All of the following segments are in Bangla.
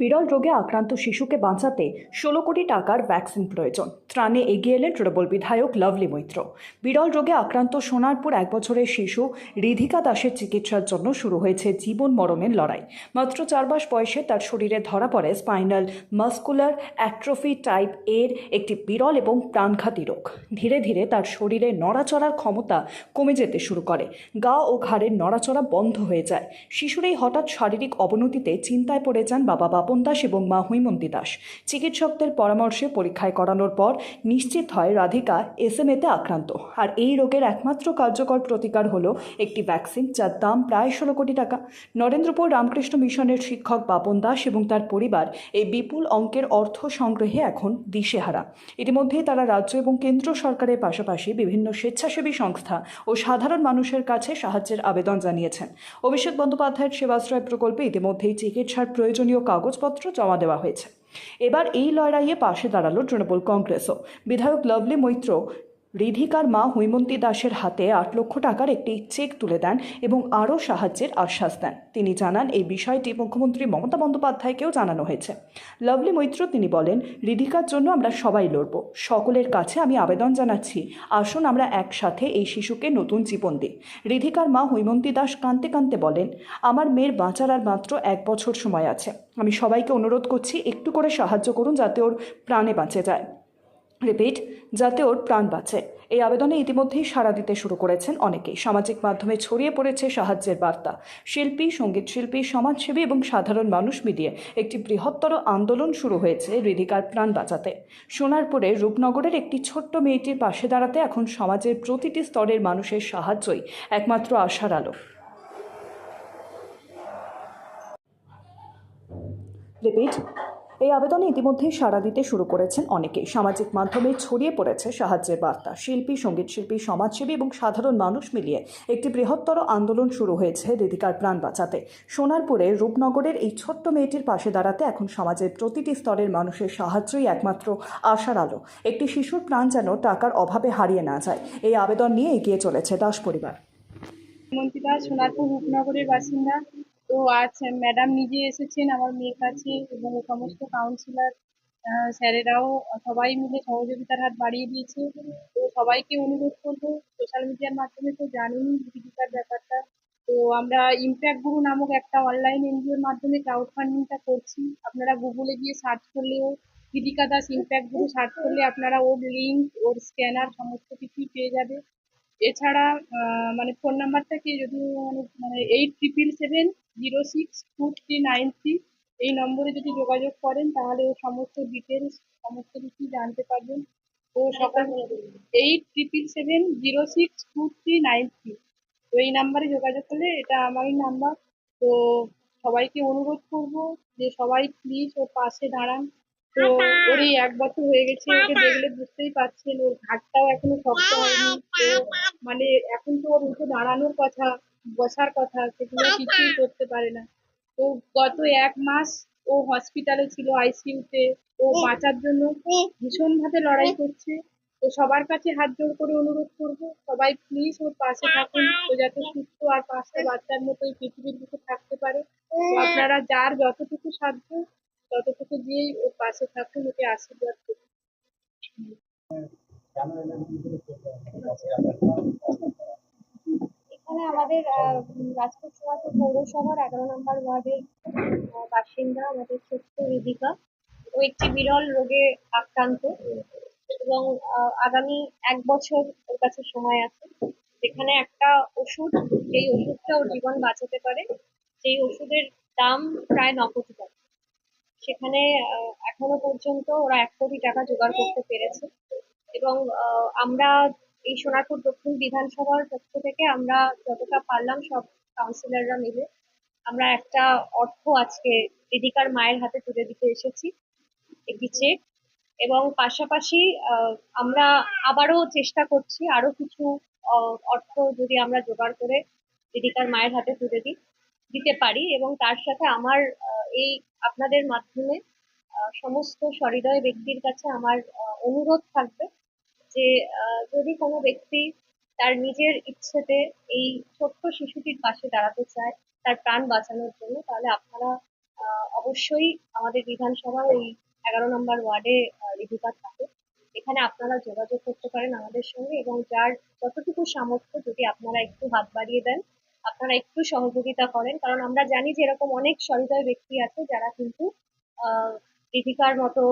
বিরল রোগে আক্রান্ত শিশুকে বাঁচাতে ষোলো কোটি টাকার ভ্যাকসিন প্রয়োজন। ত্রাণে এগিয়ে এলেন তৃণমূল বিধায়ক লাভলি মৈত্র। বিরল রোগে আক্রান্ত সোনারপুর এক বছরের শিশু রিধিকা দাসের চিকিৎসার জন্য শুরু হয়েছে জীবন মরণের লড়াই। মাত্র চার মাস বয়সে তার শরীরে ধরা পড়ে স্পাইনাল মাস্কুলার অ্যাট্রফি টাইপের একটি বিরল এবং প্রাণঘাতী রোগ। ধীরে ধীরে তার শরীরে নড়াচড়ার ক্ষমতা কমে যেতে শুরু করে। গা ও ঘাড়ের নড়াচড়া বন্ধ হয়ে যায়। শিশুর এই হঠাৎ শারীরিক অবনতিতে চিন্তায় পড়ে যান বাবা বাবা বাপন দাস এবং মা হৈমন্তী দাস। চিকিৎসকদের পরামর্শে পরীক্ষায় করানোর পর নিশ্চিত হয় রাধিকা এসএমএতে আক্রান্ত। আর এই রোগের একমাত্র কার্যকর প্রতিকার হলো একটি ভ্যাকসিন যার দাম প্রায় ষোলো কোটি টাকা। নরেন্দ্রপুর রামকৃষ্ণ মিশনের শিক্ষক বাপন দাস এবং তার পরিবার এই বিপুল অঙ্কের অর্থ সংগ্রহে এখন দিশেহারা। ইতিমধ্যেই তারা রাজ্য এবং কেন্দ্র সরকারের পাশাপাশি বিভিন্ন স্বেচ্ছাসেবী সংস্থা ও সাধারণ মানুষের কাছে সাহায্যের আবেদন জানিয়েছেন। অভিষেক বন্দ্যোপাধ্যায়ের সেবাশ্রয় প্রকল্পে ইতিমধ্যেই চিকিৎসার প্রয়োজনীয় কাগজপত্র জমা দেওয়া হয়েছে। এবার এই লড়াইয়ে পাশে দাঁড়াল তৃণমূল কংগ্রেসও। বিধায়ক লভলি মৈত্র রিধিকার মা হৈমন্তী দাসের হাতে আট লক্ষ টাকার একটি চেক তুলে দেন এবং আরও সাহায্যের আশ্বাস দেন। তিনি জানান, এই বিষয়টি মুখ্যমন্ত্রী মমতা বন্দ্যোপাধ্যায়কেও জানানো হয়েছে। লাভলি মৈত্র তিনি বলেন, রিধিকার জন্য আমরা সবাই লড়ব। সকলের কাছে আমি আবেদন জানাচ্ছি। আসুন আমরা একসাথে এই শিশুকে নতুন জীবন দিই। রিধিকার মা হৈমন্তী দাস কাঁদতে কাঁদতে বলেন, আমার মেয়ের বাঁচার আর মাত্র এক বছর সময় আছে। আমি সবাইকে অনুরোধ করছি, একটু করে সাহায্য করুন যাতে ওর প্রাণে বাঁচে যায়। রিপিট, যাতে ওর প্রাণ বাঁচে। এই আবেদনে ইতিমধ্যেই সাড়া দিতে শুরু করেছেন অনেকেই। সামাজিক মাধ্যমে ছড়িয়ে পড়েছে সাহায্যের বার্তা। শিল্পী, সংগীত শিল্পী, সমাজসেবী এবং সাধারণ মানুষ মিলিয়ে একটি বৃহত্তর আন্দোলন শুরু হয়েছে রিধিকার প্রাণ বাঁচাতে। সোনারপুরে রূপনগরের একটি ছোট্ট মেয়েটির পাশে দাঁড়াতে এখন সমাজের প্রতিটি স্তরের মানুষের সাহায্যই একমাত্র আশার আলো। রিপিট এই আবেদনে ইতিমধ্যেই সাড়া দিতে শুরু করেছেন অনেকেই। সামাজিক মাধ্যমে ছড়িয়ে পড়েছে সাহায্যের বার্তা। শিল্পী, সংগীত শিল্পী, সমাজসেবী এবং সাধারণ মানুষ মিলিয়ে একটি বৃহত্তর আন্দোলন শুরু হয়েছে রিধিকার প্রাণ বাঁচাতে। সোনারপুরে রূপনগরের এই ছোট্ট মেয়েটির পাশে দাঁড়াতে এখন সমাজের প্রতিটি স্তরের মানুষের সাহায্যই একমাত্র আশার আলো। একটি শিশুর প্রাণ যেন টাকার অভাবে হারিয়ে না যায়। এই আবেদন নিয়ে এগিয়ে চলেছে দাস পরিবার। সোনারপুর রূপনগরের বাসিন্দা তো আজ ম্যাডাম নিজে এসেছেন, আমার মেয়ের কাছে এবং সমস্ত কাউন্সিলর স্যারেরাও সবাই মিলে সহযোগিতার হাত বাড়িয়ে দিয়েছে। তো সবাইকে অনুরোধ করব সোশ্যাল মিডিয়ার মাধ্যমে তো জানেনই জীবিকার ব্যাপারটা। তো আমরা ইম্প্যাক্ট গুরু নামক একটা অনলাইন এনজিওর মাধ্যমে ক্রাউড ফান্ডিংটা করছি। আপনারা গুগলে গিয়ে সার্চ করলেও Dipika Das Impact Guru search করলে আপনারা ওর লিঙ্ক ওর স্ক্যানার সমস্ত কিছুই পেয়ে যাবে। এছাড়া মানে ফোন নাম্বারটা কি, যদি মানে eight triple seven zero six two three nine three এই নম্বরে যদি যোগাযোগ করেন তাহলে ও সমস্ত ডিটেলস সমস্ত কিছু জানতে পারবেন। তো সকাল eight triple seven zero six two three nine three তো এই নাম্বারে যোগাযোগ করলে এটা আমারই নাম্বার তো সবাইকে অনুরোধ করব যে সবাই প্লিজ ওর পাশে দাঁড়ান। তো ওর এই এক বছর হয়ে গেছে ওকে দেখলে বুঝতেই পারছেন ওর ঘাটটাও এখনও শক্ত হয়নি। তো মানে এখন তো ওর উঠে দাঁড়ানোর কথা বসার কথা সেগুলো কিছুই করতে পারে না। তো গত এক মাস ও হসপিটালে ছিল আইসিইউতে ও বাঁচার জন্য ভীষণ ভাবে লড়াই করছে। তো সবার কাছে হাত জোড় করে অনুরোধ করব সবাই প্লিজ ওর পাশে থাকুন। ও যাতে সুস্থ আর পাঁচটা বাচ্চার মতো এই পৃথিবীর বুকে থাকতে পারে। আপনারা যার যতটুকু সাধ্য ততটুকু দিয়েই ওর পাশে থাকুন ওকে আশীর্বাদ করুন। এখানে আমাদের রাজপুর সোনারপুর পৌরসভার এগারো নম্বর ওয়ার্ডের বাসিন্দা আমাদের ছোট্ট রিদিকা। ও একটি বিরল রোগে আক্রান্ত এবং আগামী এক বছর ওর কাছে সময় আছে। যেখানে একটা ওষুধ, যেই ওষুধটা ওর জীবন বাঁচাতে পারে, সেই ওষুধের দাম প্রায় ন কোটি টাকা সেখানে এখনও পর্যন্ত ওরা এক কোটি টাকা জোগাড় করতে পেরেছে এবং আমরা এই সোনারপুর দক্ষিণ বিধানসভার পক্ষ থেকে আমরা যতটা পারলাম সব কাউন্সিলররা মিলে আমরা একটা অর্থ আজকে দিদিকার মায়ের হাতে তুলে দিতে এসেছি, একটি চেক এবং পাশাপাশি আমরা আবারও চেষ্টা করছি আরও কিছু অর্থ যদি আমরা জোগাড় করে দিদিকার মায়ের হাতে তুলে দিই, দিতে পারি। এবং তার সাথে আমার এই আপনাদের মাধ্যমে সমস্ত সহৃদয় ব্যক্তির কাছে আমার অনুরোধ থাকবে যে যদি কোনো ব্যক্তি তার নিজের ইচ্ছেতে এই ছোট্ট শিশুটির পাশে দাঁড়াতে চায় তার প্রাণ বাঁচানোর জন্য তাহলে আপনারা অবশ্যই আমাদের বিধানসভার ওই এগারো নম্বর ওয়ার্ডে আহ, থাকে। এখানে আপনারা যোগাযোগ করতে পারেন আমাদের সঙ্গে এবং যার যতটুকু সামর্থ্য যদি আপনারা একটু হাত বাড়িয়ে দেন আপনারা একটু সহযোগিতা করেন। কারণ আমরা জানি যে এরকম অনেক সহৃদয় ব্যক্তি আছে যারা কিন্তু আহ রিধিকার মতো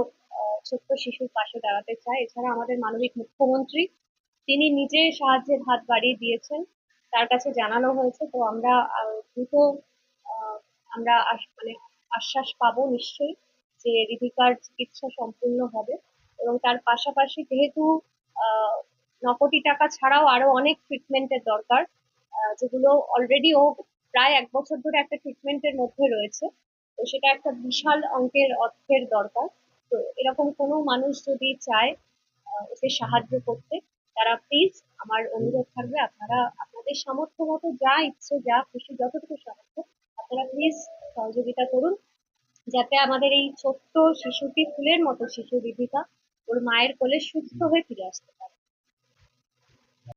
ছোট্ট শিশুর পাশে দাঁড়াতে চায়। এছাড়া আমাদের মানবিক মুখ্যমন্ত্রী, তিনি নিজে সাহায্যের হাত বাড়িয়ে দিয়েছেন। তার কাছে জানানো হয়েছে, তো আমরা দ্রুত আমরা মানে আশ্বাস পাবো নিশ্চয়ই যে রিধিকার চিকিৎসা সম্পূর্ণ হবে। এবং তার পাশাপাশি যেহেতু ন কোটি টাকা ছাড়াও আরও অনেক ট্রিটমেন্টের দরকার যেগুলো অলরেডি ও প্রায় এক বছর ধরে একটা ট্রিটমেন্টের মধ্যে রয়েছে, তো সেটা একটা বিশাল অঙ্কের অর্থের দরকার। তো এরকম কোনো মানুষ যদি চায় ওকে সাহায্য করতে, তারা প্লিজ আমার অনুরোধ থাকবে, আপনারা, আপনাদের সামর্থ্য মতো যা ইচ্ছে, যা খুশি, যতটুকু সামর্থ্য আপনারা প্লিজ সহযোগিতা করুন, যাতে আমাদের এই ছোট্ট শিশুটি ফুলের মতো শিশু বিধিকা ওর মায়ের কোলে সুস্থ হয়ে ফিরে আসতে